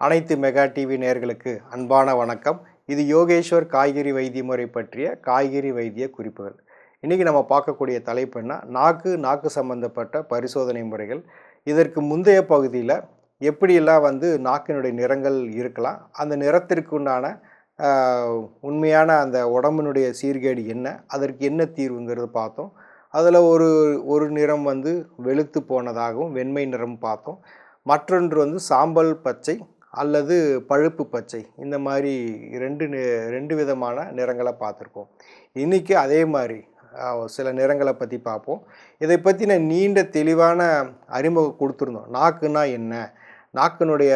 அனைத்து mega TV நேர்களுக்கு அன்பான வணக்கம். இது யோகேஸ்வர் காய்கறி வைத்திய முறை பற்றிய காய்கறி வைத்திய குறிப்புகள். இன்றைக்கி நம்ம பார்க்கக்கூடிய தலைப்புன்னா நாக்கு நாக்கு சம்பந்தப்பட்ட பரிசோதனை முறைகள். இதற்கு முந்தைய பகுதியில் எப்படியெல்லாம் வந்து நாக்கினுடைய நிறங்கள் இருக்கலாம் அந்த நிறத்திற்கு உண்டான உண்மையான அந்த உடம்பினுடைய சீர்கேடு என்ன அதற்கு என்ன தீர்வுங்கிறது பார்த்தோம். அதில் ஒரு ஒரு நிறம் வந்து வெளுத்து போனதாகவும் வெண்மை நிறம் பார்த்தோம். மற்றொன்று வந்து சாம்பல் பச்சை அல்லது பழுப்பு பச்சை. இந்த மாதிரி ரெண்டு ரெண்டு விதமான நிறங்களை பார்த்துருக்கோம் இன்றைக்கி அதே மாதிரி சில நிறங்களை பற்றி பார்ப்போம். இதை பற்றின நீண்ட தெளிவான அறிமுகம் கொடுத்துருந்தோம். நாக்குனா என்ன? நாக்கினுடைய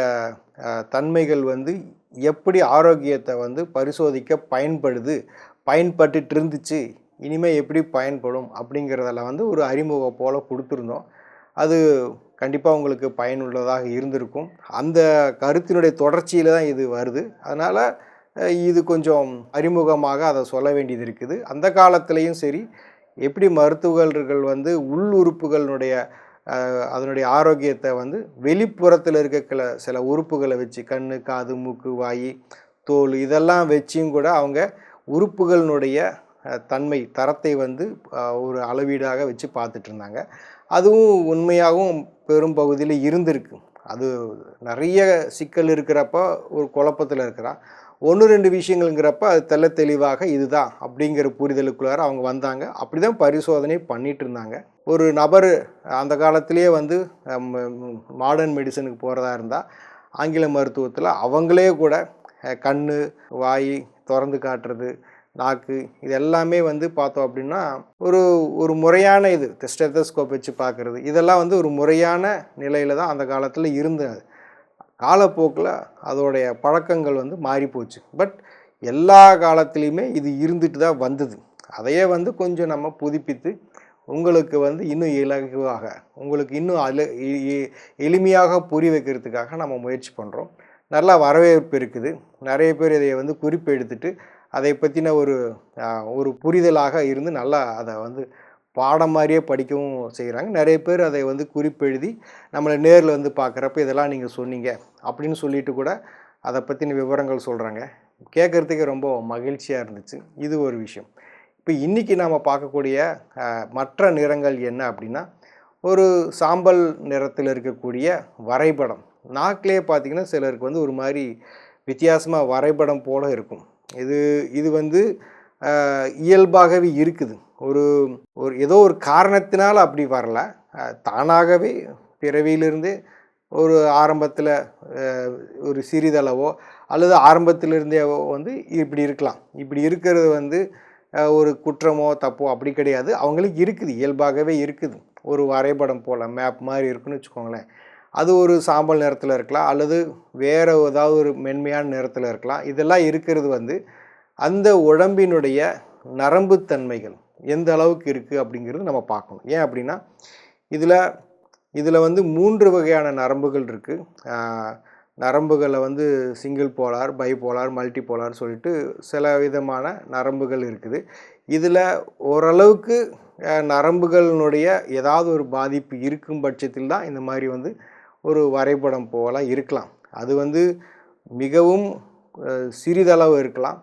தன்மைகள் வந்து எப்படி ஆரோக்கியத்தை வந்து பரிசோதிக்க பயன்படுது? பயன்பட்டு இருந்துச்சு. இனிமேல் எப்படி பயன்படும்? அப்படிங்கிறதெல்லாம் வந்து ஒரு அறிமுகம் போல் கொடுத்துருந்தோம். அது கண்டிப்பாக உங்களுக்கு பயனுள்ளதாக இருந்திருக்கும். அந்த கருத்தினுடைய தொடர்ச்சியில் தான் இது வருது. அதனால் இது கொஞ்சம் அறிமுகமாக அதை சொல்ல வேண்டியது இருக்குது. அந்த காலத்துலேயும் சரி எப்படி மருத்துவர்கள் வந்து உள் உறுப்புகளினுடைய அதனுடைய ஆரோக்கியத்தை வந்து வெளிப்புறத்தில் இருக்கிற சில உறுப்புகளை வச்சு கண் காது மூக்கு வாய் தோல் இதெல்லாம் வச்சியும் கூட அவங்க உறுப்புகளினுடைய தன்மை தரத்தை வந்து ஒரு அளவீடாக வச்சு பார்த்துட்டு இருந்தாங்க. அதுவும் உண்மையாகவும் பெரும் பகுதியில் இருந்திருக்கு. அது நிறைய சிக்கல் இருக்கிறப்ப ஒரு குழப்பத்தில் இருக்கிறான் ஒன்று ரெண்டு விஷயங்கள்ங்கிறப்ப அது தெள்ள தெளிவாக இதுதான் அப்படிங்கிற புரிதலுக்குள்ளார அவங்க வந்தாங்க. அப்படி தான் பரிசோதனை பண்ணிட்டு இருந்தாங்க. ஒரு நபர் அந்த காலத்திலேயே வந்து மாடர்ன் மெடிசனுக்கு போகிறதா இருந்தால் ஆங்கில மருத்துவத்தில் அவங்களே கூட கண் வாய் திறந்து காட்டுறது நாக்கு இது எல்லாமே வந்து பார்த்தோம் அப்படின்னா ஒரு ஒரு முறையான இது ஸ்டெத்தஸ்கோப் வச்சு பார்க்குறது. இதெல்லாம் வந்து ஒரு முறையான நிலையில் தான் அந்த காலத்தில் இருந்தது. காலப்போக்கில் அதோடைய பழக்கங்கள் வந்து மாறிப்போச்சு பட் எல்லா காலத்துலேயுமே இது இருந்துட்டு தான் வந்தது. அதையே வந்து கொஞ்சம் நம்ம புதுப்பித்து உங்களுக்கு வந்து இன்னும் இலகுவாக உங்களுக்கு இன்னும் அல எளிமையாக புரிய வைக்கிறதுக்காக நம்ம முயற்சி பண்ணுறோம் நல்லா வரவேற்பு இருக்குது. நிறைய பேர் இதை வந்து குறிப்பு எடுத்துகிட்டு அதை பற்றின ஒரு ஒரு புரிதலாக இருந்து நல்லா அதை வந்து பாடம் மாதிரியே படிக்கவும் செய்கிறாங்க நிறைய பேர் அதை வந்து குறிப்பெழுதி நம்மளை நேரில் வந்து பார்க்குறப்ப இதெல்லாம் நீங்கள் சொன்னீங்க அப்படின்னு சொல்லிட்டு கூட அதை பற்றின விவரங்கள் சொல்கிறாங்க கேட்குறதுக்கே ரொம்ப மகிழ்ச்சியாக இருந்துச்சு. இது ஒரு விஷயம். இப்போ இன்றைக்கி நாம் பார்க்கக்கூடிய மற்ற நிறங்கள் என்ன அப்படின்னா ஒரு சாம்பல் நிறத்தில் இருக்கக்கூடிய வரைபடம். நாக்கிலே பார்த்தீங்கன்னா சிலருக்கு வந்து ஒரு மாதிரி வித்தியாசமாக வரைபடம் போல இருக்கும். இது இது வந்து இயல்பாகவே இருக்குது. ஒரு ஒரு ஏதோ ஒரு காரணத்தினால் அப்படி வரல. தானாகவே பிறவியிலிருந்தே ஒரு ஆரம்பத்தில் ஒரு சிறிதளவோ அல்லது ஆரம்பத்திலிருந்தே வந்து இப்படி இருக்கலாம். இப்படி இருக்கிறது வந்து ஒரு குற்றமோ தப்போ அப்படி கிடையாது. அவங்களுக்கு இருக்குது இயல்பாகவே இருக்குது. ஒரு வரைபடம் போல் மேப் மாதிரி இருக்குன்னு வச்சுக்கோங்களேன். அது ஒரு சாம்பல் நிறத்தில் இருக்கலாம் அல்லது வேறு ஏதாவது ஒரு மென்மையான நிறத்தில் இருக்கலாம். இதெல்லாம் இருக்கிறது வந்து அந்த உடம்பினுடைய நரம்புத்தன்மைகள் எந்த அளவுக்கு இருக்குது அப்படிங்கிறது நம்ம பார்க்கணும். ஏன் அப்படின்னா இதில் இதில் வந்து மூன்று வகையான நரம்புகள் இருக்குது நரம்புகளை வந்து single polar bipolar multipolar சொல்லிட்டு சில விதமான நரம்புகள் இருக்குது. இதில் ஓரளவுக்கு நரம்புகளினுடைய ஏதாவது ஒரு பாதிப்பு இருக்கும் பட்சத்தில் தான் இந்த மாதிரி வந்து ஒரு வரைபடம் போல இருக்கலாம். அது வந்து மிகவும் சிறிதளவு இருக்கலாம்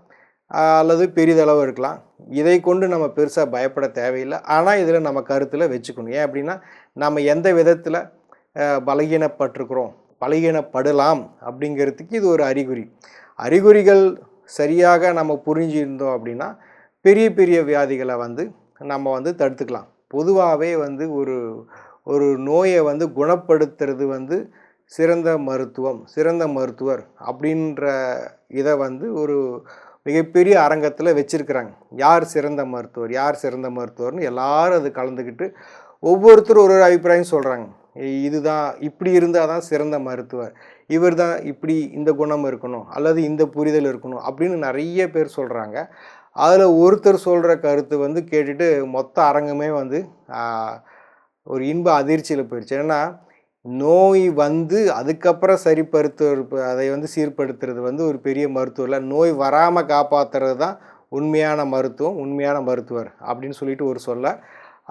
அல்லது பெரிதளவு இருக்கலாம். இதை கொண்டு நம்ம பெருசாக பயப்பட தேவையில்லை. ஆனால் இதில் நம்ம கருத்தில் வச்சுக்கணும். ஏன் அப்படின்னா நம்ம எந்த விதத்தில் பலகீனப்பட்டிருக்கிறோம் பலகீனப்படலாம் அப்படிங்கிறதுக்கு இது ஒரு அறிகுறி. அறிகுறிகள் சரியாக நம்ம புரிஞ்சிருந்தோம் அப்படின்னா பெரிய பெரிய வியாதிகளை வந்து நம்ம வந்து தடுத்துக்கலாம். பொதுவாகவே வந்து ஒரு ஒரு நோயை வந்து குணப்படுத்துறது வந்து சிறந்த மருத்துவம் சிறந்த மருத்துவர் அப்படின்ற இதை வந்து ஒரு மிகப்பெரிய அரங்கத்தில் வச்சிருக்கிறாங்க. யார் சிறந்த மருத்துவர் யார் சிறந்த மருத்துவர்னு எல்லாரும் அது கலந்துக்கிட்டு ஒவ்வொருத்தரும் ஒரு ஒரு அபிப்பிராயம் சொல்கிறாங்க இதுதான் இப்படி இருந்தால் தான் சிறந்த மருத்துவர். இவர் தான் இப்படி இந்த குணம் இருக்கணும் அல்லது இந்த புரிதல் இருக்கணும் அப்படின்னு நிறைய பேர் சொல்கிறாங்க அதில் ஒருத்தர் சொல்கிற கருத்து வந்து கேட்டுட்டு மொத்த அரங்கமே வந்து ஒரு இன்ப அதிர்ச்சியில் போயிடுச்சு. ஏன்னா நோய் வந்து அதுக்கப்புறம் சரிப்படுத்து அதை வந்து சீர்படுத்துறது வந்து ஒரு பெரிய மருத்துவம் இல்லை. நோய் வராமல் காப்பாற்றுறது தான் உண்மையான மருத்துவம் உண்மையான மருத்துவர் அப்படின்னு சொல்லிட்டு ஒரு சொல்ல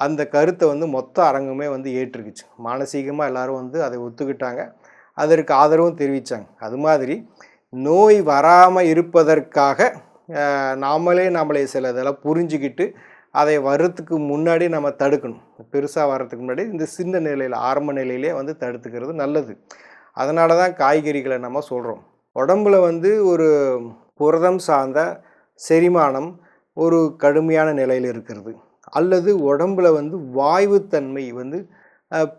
அந்த கருத்தை வந்து மொத்த அரங்குமே வந்து ஏற்றுக்குச்சு. மானசீகமாக எல்லோரும் வந்து அதை ஒத்துக்கிட்டாங்க. அதற்கு ஆதரவும் தெரிவித்தாங்க அது மாதிரி நோய் வராமல் இருப்பதற்காக நாமளே நம்மளே சில இதெல்லாம் புரிஞ்சுக்கிட்டு அதை வர்றதுக்கு முன்னாடி நம்ம தடுக்கணும். பெருசாக வர்றதுக்கு முன்னாடி இந்த சின்ன நிலையில் ஆரம்ப நிலையிலே வந்து தடுத்துக்கிறது நல்லது. அதனால தான் காய்கறிகளை நம்ம சொல்கிறோம் உடம்புல வந்து ஒரு புரதம் சார்ந்த செரிமானம் ஒரு கடுமையான நிலையில் இருக்கிறது. அல்லது உடம்புல வந்து வாயுத்தன்மை வந்து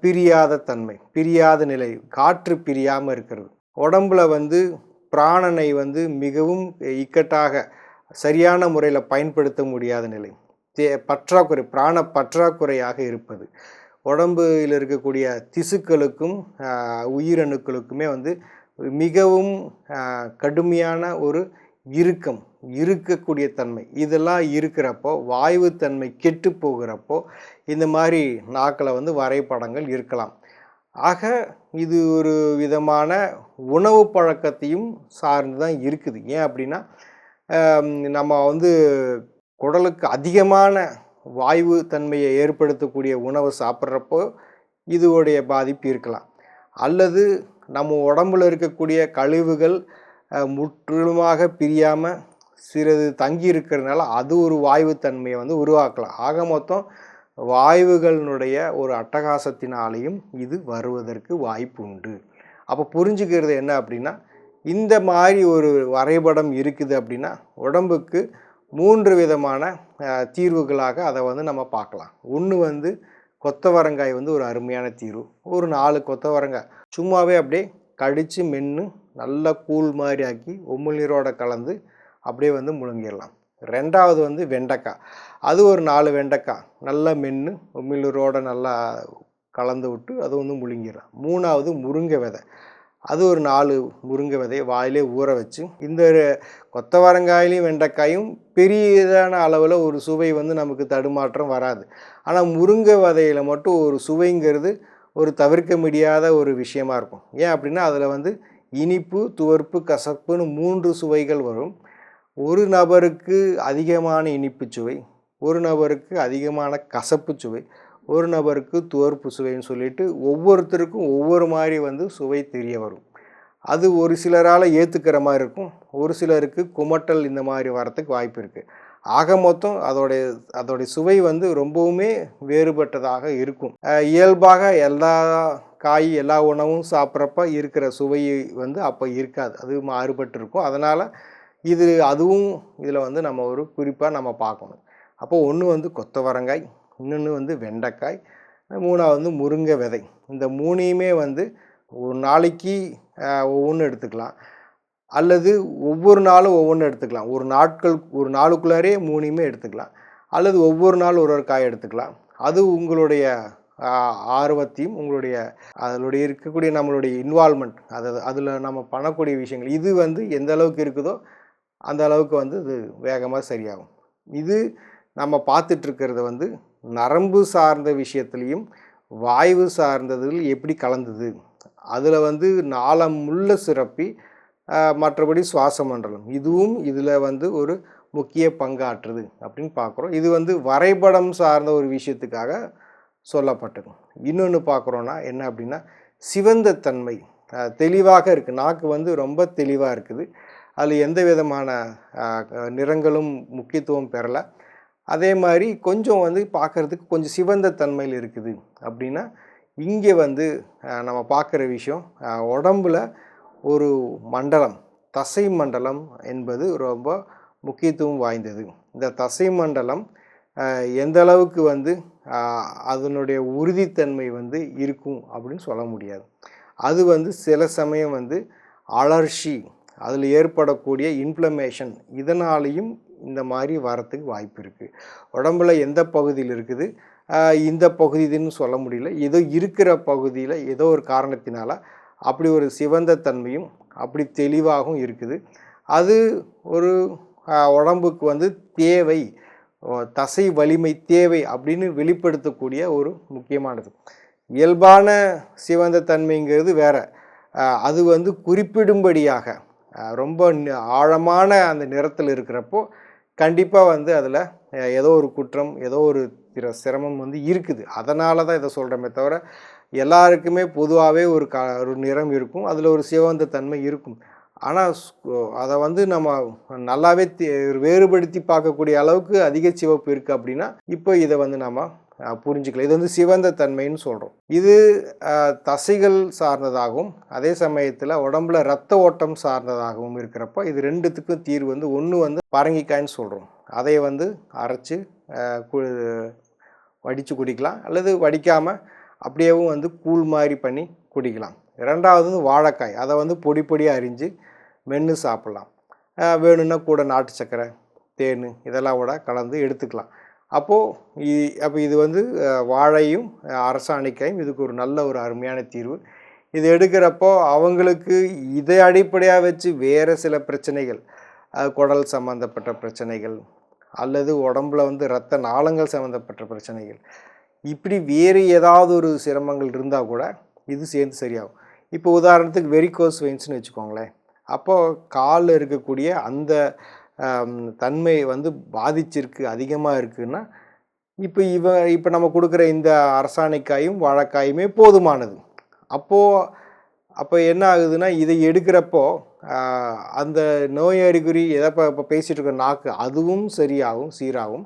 பிரியாத தன்மை பிரியாத நிலை காற்று பிரியாமல் இருக்கிறது. உடம்புல வந்து பிராணனை வந்து மிகவும் இக்கட்டாக சரியான முறையில் பயன்படுத்த முடியாத நிலை. தே பற்றாக்குறை பிராண பற்றாக்குறையாக இருப்பது. உடம்பில் இருக்கக்கூடிய திசுக்களுக்கும் உயிரணுக்களுக்குமே வந்து மிகவும் கடுமையான ஒரு இறுக்கம் இருக்கக்கூடிய தன்மை. இதெல்லாம் இருக்கிறப்போ வாயுத்தன்மை கெட்டு போகிறப்போ இந்த மாதிரி நாக்கில் வந்து வரைபடங்கள் இருக்கலாம். ஆக இது ஒரு விதமான உணவு பழக்கத்தையும் சார்ந்து தான் இருக்குது. ஏன் அப்படின்னா நம்ம வந்து குடலுக்கு அதிகமான வாய்வு தன்மையை ஏற்படுத்தக்கூடிய உணவை சாப்பிட்றப்போ இதுவுடைய பாதிப்பு இருக்கலாம். அல்லது நம்ம உடம்புல இருக்கக்கூடிய கழிவுகள் முற்றிலுமாக பிரியாமல் சிறிது தங்கி இருக்கிறதுனால அது ஒரு வாய்வு தன்மையை வந்து உருவாக்கலாம். ஆக மொத்தம் வாயுகளினுடைய ஒரு அட்டகாசத்தினாலேயும் இது வருவதற்கு வாய்ப்பு உண்டு. அப்போ புரிஞ்சுக்கிறது என்ன அப்படின்னா இந்த மாதிரி ஒரு வரைபடம் இருக்குது அப்படின்னா உடம்புக்கு மூன்று விதமான தீர்வுகளாக அதை வந்து நம்ம பார்க்கலாம். ஒன்று வந்து கொத்தவரங்காய் வந்து ஒரு அருமையான தீர்வு. ஒரு நாலு கொத்தவரங்காய். சும்மாவே அப்படியே கடித்து மென்று நல்லா கூழ் மாதிரி ஆக்கி உமிழ்நீரோட கலந்து அப்படியே வந்து முழுங்கிடலாம். ரெண்டாவது வந்து வெண்டைக்காய். அது ஒரு நாலு வெண்டைக்காய். நல்லா மென்று உமிழ்நீரோட நல்லா கலந்து விட்டு அது வந்து முழுங்கிடலாம். மூணாவது முருங்கை விதை. அது ஒரு நாலு முருங்கை விதையை வாயிலே ஊற வச்சு இந்த கொத்தவரங்காயிலையும் வெண்டைக்காயும் பெரியதான அளவில் ஒரு சுவை வந்து நமக்கு தடுமாற்றம் வராது. ஆனால் முருங்கை விதையில் மட்டும் ஒரு சுவைங்கிறது ஒரு தவிர்க்க முடியாத ஒரு விஷயமா இருக்கும். ஏன் அப்படின்னா அதில் வந்து இனிப்பு துவர்ப்பு கசப்புன்னு மூன்று சுவைகள் வரும். ஒரு நபருக்கு அதிகமான இனிப்பு சுவை ஒரு நபருக்கு அதிகமான கசப்பு சுவை ஒரு நபருக்கு துவர்ப்பு சுவைன்னு சொல்லிட்டு ஒவ்வொருத்தருக்கும் ஒவ்வொரு மாதிரி வந்து சுவை தெரிய வரும். அது ஒரு சிலரால் ஏற்றுக்கிற மாதிரி இருக்கும். ஒரு சிலருக்கு குமட்டல் இந்த மாதிரி வரத்துக்கு வாய்ப்பு இருக்குது ஆக மொத்தம் அதோடைய அதோடைய சுவை வந்து ரொம்பவுமே வேறுபட்டதாக இருக்கும். இயல்பாக எல்லா காய் எல்லா உணவும் சாப்பிட்றப்ப இருக்கிற சுவை வந்து அப்போ இருக்காது. அது மாறுபட்டு இருக்கும். அதனால் இது அதுவும் இதில் வந்து நம்ம ஒரு குறிப்பாக நம்ம பார்க்கணும். அப்போ ஒன்று வந்து கொத்தவரங்காய் இன்னொன்று வந்து வெண்டைக்காய் மூணாவது வந்து முருங்கை விதை. இந்த மூணையுமே வந்து ஒரு நாளைக்கு ஒவ்வொன்று எடுத்துக்கலாம். அல்லது ஒவ்வொரு நாளும் ஒவ்வொன்று எடுத்துக்கலாம். ஒரு நாட்கள் ஒரு நாளுக்குள்ளாரே மூணையுமே எடுத்துக்கலாம். அல்லது ஒவ்வொரு நாள் ஒரு ஒரு காய் எடுத்துக்கலாம். அது உங்களுடைய ஆர்வத்தையும் உங்களுடைய அதனுடைய இருக்கக்கூடிய நம்மளுடைய இன்வால்மெண்ட் அது அதில் நம்ம பண்ணக்கூடிய விஷயங்கள் இது வந்து எந்த அளவுக்கு இருக்குதோ அந்த அளவுக்கு வந்து இது வேகமாக சரியாகும். இது நம்ம பார்த்துட்ருக்கிறது வந்து நரம்பு சார்ந்த விஷயத்துலையும் வாய்வு சார்ந்ததில் எப்படி கலந்தது? அதில் வந்து நாளம் முள்ள சிறப்பி மற்றபடி சுவாச மண்டலம். இதுவும் இதில் வந்து ஒரு முக்கிய பங்காற்றுது அப்படின்னு பார்க்குறோம் இது வந்து வரைபடம் சார்ந்த ஒரு விஷயத்துக்காக சொல்லப்பட்டது. இன்னொன்று பார்க்குறோன்னா என்ன அப்படின்னா சிவந்த தன்மை தெளிவாக இருக்குது நாக்கு வந்து ரொம்ப தெளிவாக இருக்குது. அதில் எந்த விதமான நிறங்களும் முக்கியத்துவம் பெறலை. அதே மாதிரி கொஞ்சம் வந்து பார்க்குறதுக்கு கொஞ்சம் சிவந்த தன்மையில் இருக்குது. அப்படின்னா இங்கே வந்து நம்ம பார்க்குற விஷயம் உடம்பில் உடம்புல ஒரு மண்டலம் தசை மண்டலம் என்பது ரொம்ப முக்கியத்துவம் வாய்ந்தது. இந்த தசை மண்டலம் எந்த அளவுக்கு வந்து அதனுடைய உறுதித்தன்மை வந்து இருக்கும் அப்படின்னு சொல்ல முடியாது. அது வந்து சில சமயம் வந்து அலர்ச்சி அதில் ஏற்படக்கூடிய இன்ஃப்ளமேஷன் இதனாலேயும் இந்த மாதிரி வரத்துக்கு வாய்ப்பு இருக்குது உடம்புல எந்த பகுதியில் இருக்குது? இந்த பகுதின்னு சொல்ல முடியல. ஏதோ இருக்கிற பகுதியில் ஏதோ ஒரு காரணத்தினால அப்படி ஒரு சிவந்த தன்மையும் அப்படி தெளிவாகவும் இருக்குது. அது ஒரு உடம்புக்கு வந்து தேவை. தசை வலிமை தேவை அப்படின்னு வெளிப்படுத்தக்கூடிய ஒரு முக்கியமானது. இயல்பான சிவந்த தன்மைங்கிறது வேற. அது வந்து குறிப்பிடும்படியாக ரொம்ப ஆழமான அந்த நிறத்தில் இருக்கிறப்போ கண்டிப்பாக வந்து அதில் ஏதோ ஒரு குற்றம் ஏதோ ஒரு சிரமம் வந்து இருக்குது. அதனால தான் இதை சொல்கிறோமே தவிர எல்லாருக்குமே பொதுவாகவே ஒரு க ஒரு நிறம் இருக்கும். அதில் ஒரு சிவந்த தன்மை இருக்கும். ஆனால் அதை வந்து நம்ம நல்லாவே வேறுபடுத்தி பார்க்கக்கூடிய அளவுக்கு அதிக சிவப்பு இருக்குது அப்படின்னா இப்போ இதை வந்து நம்ம புரிஞ்சுக்கலாம் இது வந்து சிவந்த தன்மைன்னு சொல்கிறோம் இது தசைகள் சார்ந்ததாகவும் அதே சமயத்தில் உடம்புல ரத்த ஓட்டம் சார்ந்ததாகவும் இருக்கிறப்போ இது ரெண்டுத்துக்கும் தீர்வு வந்து ஒன்று வந்து பரங்கிக்காய்ன்னு சொல்கிறோம் அதை வந்து அரைச்சி வடித்து குடிக்கலாம். அல்லது வடிக்காமல் அப்படியேவும் வந்து கூழ் மாதிரி பண்ணி குடிக்கலாம். ரெண்டாவது வந்து வாழைக்காய். அதை வந்து பொடி பொடியாக அரிஞ்சு மென்று சாப்பிட்லாம். வேணும்னா கூட நாட்டு சக்கரை தேன் இதெல்லாம் கூட கலந்து எடுத்துக்கலாம். அப்போது அப்போ இது வந்து வாழையும் அரசாணிக்கையும் அரசாணிக்காயும் இதுக்கு ஒரு நல்ல ஒரு அருமையான தீர்வு. இது எடுக்கிறப்போ அவங்களுக்கு இதை அடிப்படையாக வச்சு வேறு சில பிரச்சனைகள் குடல் சம்மந்தப்பட்ட பிரச்சனைகள் அல்லது உடம்புல வந்து இரத்த நாளங்கள் சம்மந்தப்பட்ட பிரச்சனைகள். இப்படி வேறு ஏதாவது ஒரு சிரமங்கள் இருந்தால் கூட இது சேர்ந்து சரியாகும். இப்போ உதாரணத்துக்கு வெரிகோஸ் வெயின்ஸ்னு வச்சுக்கோங்களேன். அப்போது காலில் இருக்கக்கூடிய அந்த தன்மை வந்து பாதிச்சிருக்கு அதிகமாக இருக்குன்னா இப்போ இவ இப்போ நம்ம கொடுக்குற இந்த அரசாணைக்காயும் வாழைக்காயுமே போதுமானது. அப்போது அப்போ என்ன ஆகுதுன்னா இதை எடுக்கிறப்போ அந்த நோய் அறிகுறி எதை இப்போ இப்போ பேசிகிட்டு இருக்க நாக்கு அதுவும் சரியாகும் சீராகும்.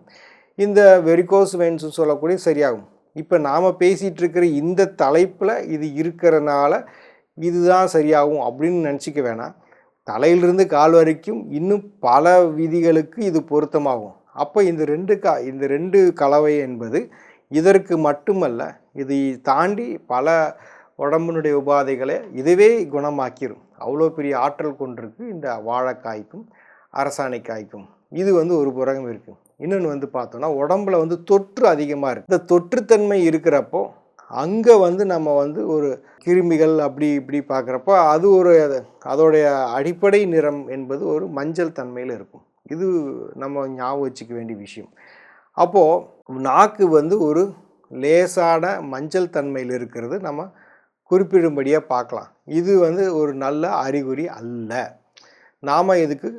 இந்த வெரிகோஸ் வெயின்ஸ் சொல்லக்கூடிய சரியாகும். இப்போ நாம் பேசிகிட்டு இருக்கிற இந்த தலைப்பில் இது இருக்கிறனால இதுதான் சரியாகும் அப்படின்னு நினச்சிக்க வேணாம். தலையிலிருந்து கால் வரைக்கும் இன்னும் பல விதிகளுக்கு இது பொருத்தமாகும். அப்போ இந்த ரெண்டு கா இந்த ரெண்டு கலவை என்பது இதற்கு மட்டுமல்ல இதை தாண்டி பல உடம்பினுடைய உபாதைகளை இதுவே குணமாக்கிடும் அவ்வளோ பெரிய ஆற்றல் கொண்டிருக்கு இந்த வாழைக்காய்க்கும் அரசாணிக்காய்க்கும். இது வந்து ஒரு புறகம் இருக்குது இன்னொன்று வந்து பார்த்தோன்னா உடம்புல வந்து தொற்று அதிகமாக இருக்குது இந்த தொற்றுத்தன்மை இருக்கிறப்போ அங்கே வந்து நம்ம வந்து ஒரு கிருமிகள் அப்படி இப்படி பார்க்குறப்போ அது ஒரு அதோடைய அடிப்படை நிறம் என்பது ஒரு மஞ்சள் தன்மையில் இருக்கும். இது நம்ம ஞாபகம் வச்சுக்க வேண்டிய விஷயம். அப்போது நாக்கு வந்து ஒரு லேசான மஞ்சள் தன்மையில் இருக்கிறது நம்ம குறிப்பிடும்படியாக பார்க்கலாம். இது வந்து ஒரு நல்ல அறிகுறி அல்ல. நாம் இதுக்கு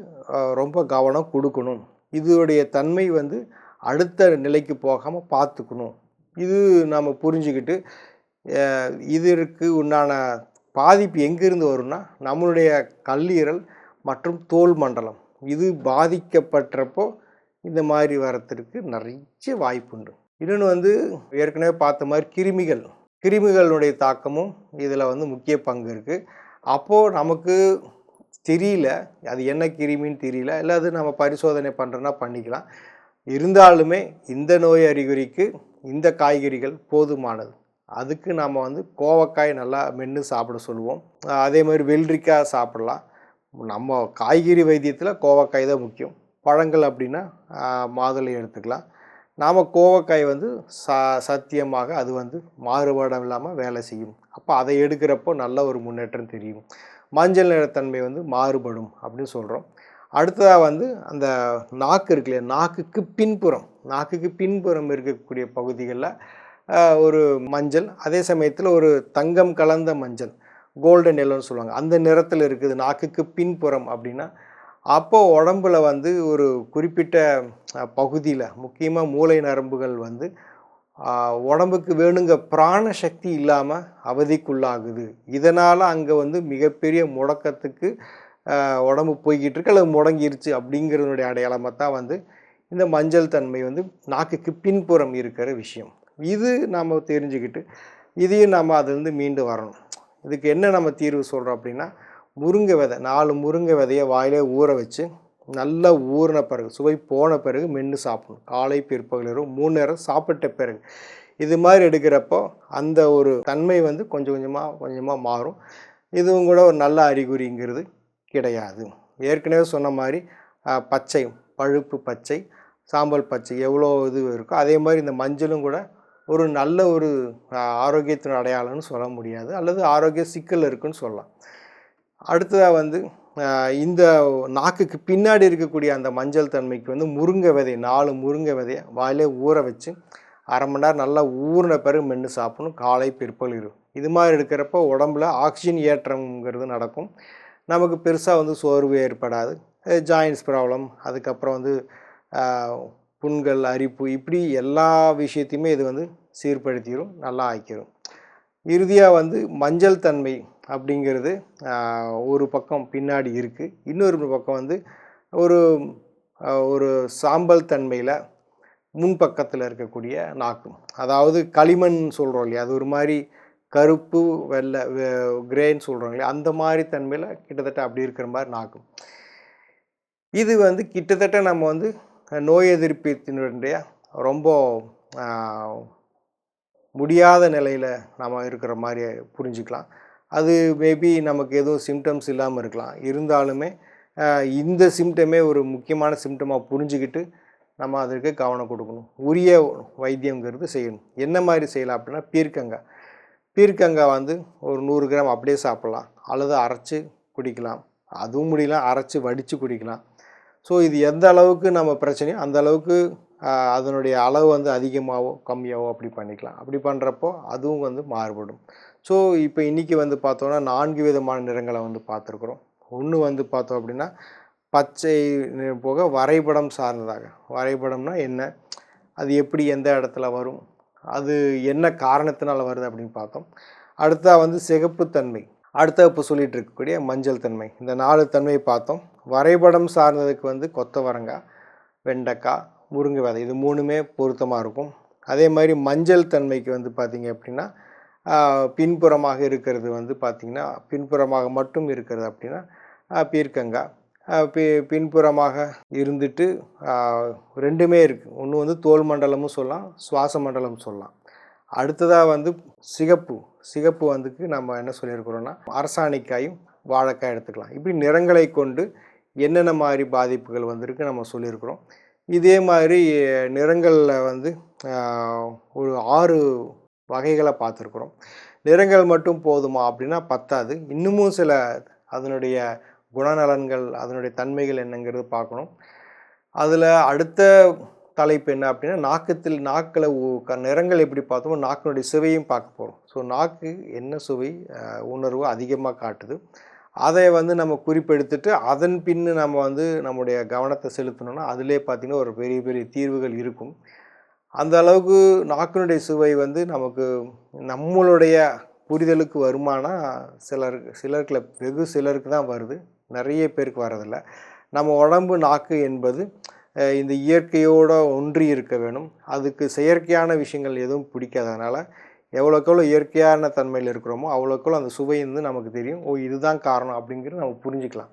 ரொம்ப கவனம் கொடுக்கணும். இதோடைய தன்மை வந்து அடுத்த நிலைக்கு போகாமல் பார்த்துக்கணும். இது நாம் புரிஞ்சுக்கிட்டு இதற்கு உண்டான பாதிப்பு எங்கேருந்து வரும்னா நம்மளுடைய கல்லீரல் மற்றும் தோல் மண்டலம். இது பாதிக்கப்பட்டப்போ இந்த மாதிரி வரத்திற்கு நிறைய வாய்ப்புண்டு இன்னொன்று வந்து ஏற்கனவே பார்த்த மாதிரி கிருமிகள். கிருமிகளுடைய தாக்கமும் இதில் வந்து முக்கிய பங்கு இருக்குது அப்போது நமக்கு தெரியல அது என்ன கிருமின்னு தெரியல இல்லை அது நம்ம பரிசோதனை பண்ணுறோன்னா பண்ணிக்கலாம். இருந்தாலுமே இந்த நோய் அறிகுறிக்கு இந்த காய்கறிகள் போதுமானது. அதுக்கு நாம் வந்து கோவக்காய் நல்லா மென்று சாப்பிட சொல்லுவோம். அதே மாதிரி வெள்ளரிக்காய் சாப்பிடலாம். நம்ம காய்கறி வைத்தியத்தில் கோவக்காய் தான் முக்கியம். பழங்கள் அப்படின்னா மாதுளை எடுத்துக்கலாம். நாம் கோவக்காய் வந்து ச சத்தியமாக அது வந்து மாறுபாடம் இல்லாமல் வேலை செய்யும். அப்போ அதை எடுக்கிறப்போ நல்ல ஒரு முன்னேற்றம் தெரியும். மஞ்சள் நிறத்தன்மை வந்து மாறுபடும் அப்படின்னு சொல்கிறோம் அடுத்ததாக வந்து அந்த நாக்கு இருக்கு இல்லையா? நாக்குக்கு பின்புறம் நாக்குக்கு பின்புறம் இருக்கக்கூடிய பகுதிகளில் ஒரு மஞ்சள் அதே சமயத்தில் ஒரு தங்கம் கலந்த மஞ்சள் கோல்டன் எல்லோன்னு சொல்லுவாங்க. அந்த நிறத்தில் இருக்குது நாக்குக்கு பின்புறம் அப்படின்னா அப்போது உடம்புல வந்து ஒரு குறிப்பிட்ட பகுதியில் முக்கியமாக மூளை நரம்புகள் வந்து உடம்புக்கு வேணுங்க பிராண சக்தி இல்லாமல் அவதிக்குள்ளாகுது. இதனால் அங்கே வந்து மிகப்பெரிய முடக்கத்துக்கு உடம்பு போய்கிட்டு இருக்கு அல்லது முடங்கிருச்சு அப்படிங்கிறதுனுடைய அடையாளமாக தான் வந்து இந்த மஞ்சள் தன்மை வந்து நாக்குக்கு பின்புறம் இருக்கிற விஷயம். இது நாம் தெரிஞ்சுக்கிட்டு இதையும் நாம் அதுலேருந்து மீண்டு வரணும். இதுக்கு என்ன நம்ம தீர்வு சொல்கிறோம் அப்படின்னா முருங்கை விதை நாலு முருங்கை விதையை வாயிலே ஊற வச்சு நல்லா ஊறின பிறகு சுவை போன பிறகு மென்று சாப்பிடணும். காலை பிற்பகல் இரவு மூணு நேரம் சாப்பிட்ட பிறகு. இது மாதிரி எடுக்கிறப்போ அந்த ஒரு தன்மை வந்து கொஞ்சம் கொஞ்சமாக கொஞ்சமாக மாறும். இதுவும் கூட ஒரு நல்ல அறிகுறிங்கிறது. கிடையாது. ஏற்கனவே சொன்ன மாதிரி பச்சை பழுப்பு பச்சை சாம்பல் பச்சை எவ்வளோ இது இருக்கோ அதே மாதிரி இந்த மஞ்சளும் கூட ஒரு நல்ல ஒரு ஆரோக்கியத்தின் அடையாளம்னு சொல்ல முடியாது. அல்லது ஆரோக்கிய சிக்கல் இருக்குன்னு சொல்லலாம். அடுத்ததாக வந்து இந்த நாக்குக்கு பின்னாடி இருக்கக்கூடிய அந்த மஞ்சள் தன்மைக்கு வந்து முருங்கை விதை நாலு முருங்கை விதையை வாயிலே ஊற வச்சு அரை மணி நேரம் நல்லா ஊறின பிறகு மென்று சாப்பிடணும். காலை பிற்பகல் இருக்கும் இது மாதிரி இருக்கிறப்போ உடம்புல ஆக்சிஜன் ஏற்றம்ங்கிறது நடக்கும். நமக்கு பெருசாக வந்து சோர்வு ஏற்படாது. ஜாயின்ஸ் ப்ராப்ளம் அதுக்கப்புறம் வந்து புண்கள் அரிப்பு இப்படி எல்லா விஷயத்தையுமே இது வந்து சீர்படுத்திடும் நல்லா ஆக்கிரும். இறுதியாக வந்து மஞ்சள் தன்மை அப்படிங்கிறது ஒரு பக்கம் பின்னாடி இருக்குது இன்னொரு பக்கம் வந்து ஒரு ஒரு சாம்பல் தன்மையில் முன்பக்கத்தில் இருக்கக்கூடிய நாக்கு. அதாவது களிமண் சொல்கிறோம் இல்லையா அது ஒரு மாதிரி கருப்பு வெள்ளை கிரேன்னு சொல்கிறாங்களே அந்த மாதிரி தன்மையில் கிட்டத்தட்ட அப்படி இருக்கிற மாதிரி நாக்கும் இது வந்து கிட்டத்தட்ட நம்ம வந்து நோய் எதிர்ப்பினுடைய ரொம்ப முடியாத நிலையில் நம்ம இருக்கிற மாதிரி புரிஞ்சுக்கலாம். அது மேபி நமக்கு எதுவும் சிம்டம்ஸ் இல்லாமல் இருக்கலாம். இருந்தாலுமே இந்த சிம்டமே ஒரு முக்கியமான சிம்டமாக புரிஞ்சுக்கிட்டு நம்ம அதற்கு கவனம் கொடுக்கணும். உரிய வைத்தியங்கிறது செய்யணும். என்ன மாதிரி செய்யலாம் அப்படின்னா பீர்க்கங்காய் பீர்க்கங்காய் வந்து ஒரு நூறு கிராம் அப்படியே சாப்பிட்லாம். அல்லது அரைச்சி குடிக்கலாம். அதுவும் முடியல அரைச்சி வடித்து குடிக்கலாம். ஸோ இது எந்த அளவுக்கு நம்ம பிரச்சனையோ அந்த அளவுக்கு அதனுடைய அளவு வந்து அதிகமாகவோ கம்மியாகவோ அப்படி பண்ணிக்கலாம். அப்படி பண்ணுறப்போ அதுவும் வந்து மாறுபடும். ஸோ இப்போ இன்றைக்கி வந்து பார்த்தோன்னா நான்கு விதமான நிறங்களை வந்து பார்த்துருக்குறோம். ஒன்று வந்து பார்த்தோம் அப்படின்னா பச்சை போக வரைபடம் சார்ந்ததாக. வரைபடம்னா என்ன? அது எப்படி எந்த இடத்துல வரும்? அது என்ன காரணத்தினால் வருது அப்படின்னு பார்த்தோம். அடுத்தா வந்து சிகப்புத்தன்மை அடுத்த இப்போ சொல்லிட்டு இருக்கக்கூடிய மஞ்சள் தன்மை. இந்த நாலு தன்மையை பார்த்தோம். வரைபடம் சார்ந்ததுக்கு வந்து கொத்தவரங்காய் வெண்டைக்காய் முருங்கை விதை. இது மூணுமே பொருத்தமாக இருக்கும். அதே மாதிரி மஞ்சள் தன்மைக்கு வந்து பார்த்திங்க அப்படின்னா பின்புறமாக இருக்கிறது வந்து பார்த்திங்கன்னா பின்புறமாக மட்டும் இருக்கிறது அப்படின்னா பீர்க்கங்காய் பி பின்புறமாக இருந்துட்டு ரெண்டுமே இருக்குது ஒன்று வந்து தோல் மண்டலமும் சொல்லலாம் சுவாச மண்டலம் சொல்லலாம். அடுத்ததாக வந்து சிகப்பு. சிகப்பு வந்துக்கு நம்ம என்ன சொல்லியிருக்கிறோன்னா அரசாணிக்காயும் வாழைக்காய் எடுத்துக்கலாம். இப்படி நிறங்களை கொண்டு என்னென்ன மாதிரி பாதிப்புகள் வந்திருக்கு நம்ம சொல்லியிருக்கிறோம். இதே மாதிரி நிறங்களில் வந்து ஒரு ஆறு வகைகளை பார்த்துருக்குறோம். நிறங்கள் மட்டும் போதுமா அப்படின்னா பத்தாது. இன்னமும் சில அதனுடைய குணநலன்கள் அதனுடைய தன்மைகள் என்னங்கிறது பார்க்கணும். அதில் அடுத்த தலைப்பு என்ன அப்படின்னா நாக்கத்தில் நாக்கில் ஊ- க- நிறங்கள் எப்படி பார்த்தோமோ நாக்கினுடைய சுவையும் பார்க்க போகிறோம் ஸோ நாக்கு என்ன சுவை உணர்வு அதிகமாக காட்டுது. அதை வந்து நம்ம குறிப்பெடுத்துட்டு அதன் பின்னு நம்ம வந்து நம்முடைய கவனத்தை செலுத்தணும்னா அதிலே பார்த்திங்கன்னா ஒரு பெரிய பெரிய தீர்வுகள் இருக்கும். அந்த அளவுக்கு நாக்கினுடைய சுவை வந்து நமக்கு நம்மளுடைய புரிதலுக்கு வருமானா சிலருக்கு சிலருக்குல வெகு சிலருக்கு தான் வருது. நிறைய பேருக்கு வரதில்ல நம்ம உடம்பு நாக்கு என்பது இந்த இயற்கையோடு ஒன்றி இருக்க வேணும். அதுக்கு செயற்கையான விஷயங்கள் எதுவும் பிடிக்காததுனால எவ்வளோக்கெவ்வளோ இயற்கையான தன்மையில் இருக்கிறோமோ அவ்வளோக்கெவ்வளோ அந்த சுவை வந்து நமக்கு தெரியும். ஓ இதுதான் காரணம் அப்படிங்கிறது நம்ம புரிஞ்சுக்கலாம்.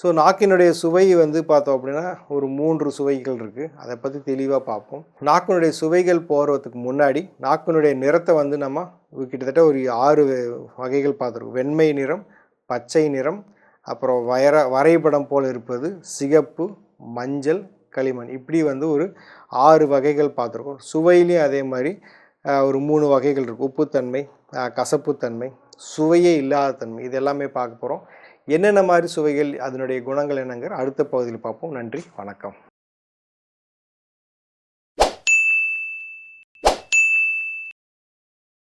ஸோ நாக்கினுடைய சுவை வந்து பார்த்தோம் அப்படின்னா ஒரு மூன்று சுவைகள் இருக்குது அதை பற்றி தெளிவாக பார்ப்போம். நாக்கினுடைய சுவைகள் போகிறதுக்கு முன்னாடி நாக்கினுடைய நிறத்தை வந்து நம்ம கிட்டத்தட்ட ஒரு ஆறு வகைகள் பார்த்துருக்கோம். வெண்மை நிறம் பச்சை நிறம் அப்புறம் வயர வரைபடம் போல் இருப்பது சிகப்பு மஞ்சள் களிமண். இப்படி வந்து ஒரு ஆறு வகைகள் பார்த்துருக்கோம். சுவையிலையும் அதே மாதிரி ஒரு மூணு வகைகள் இருக்குது உப்புத்தன்மை கசப்புத்தன்மை சுவையே இல்லாத தன்மை. இது எல்லாமே பார்க்க போகிறோம் என்னென்ன மாதிரி சுவைகள் அதனுடைய குணங்கள் என்னங்கிற அடுத்த பகுதியில் பார்ப்போம். நன்றி வணக்கம்.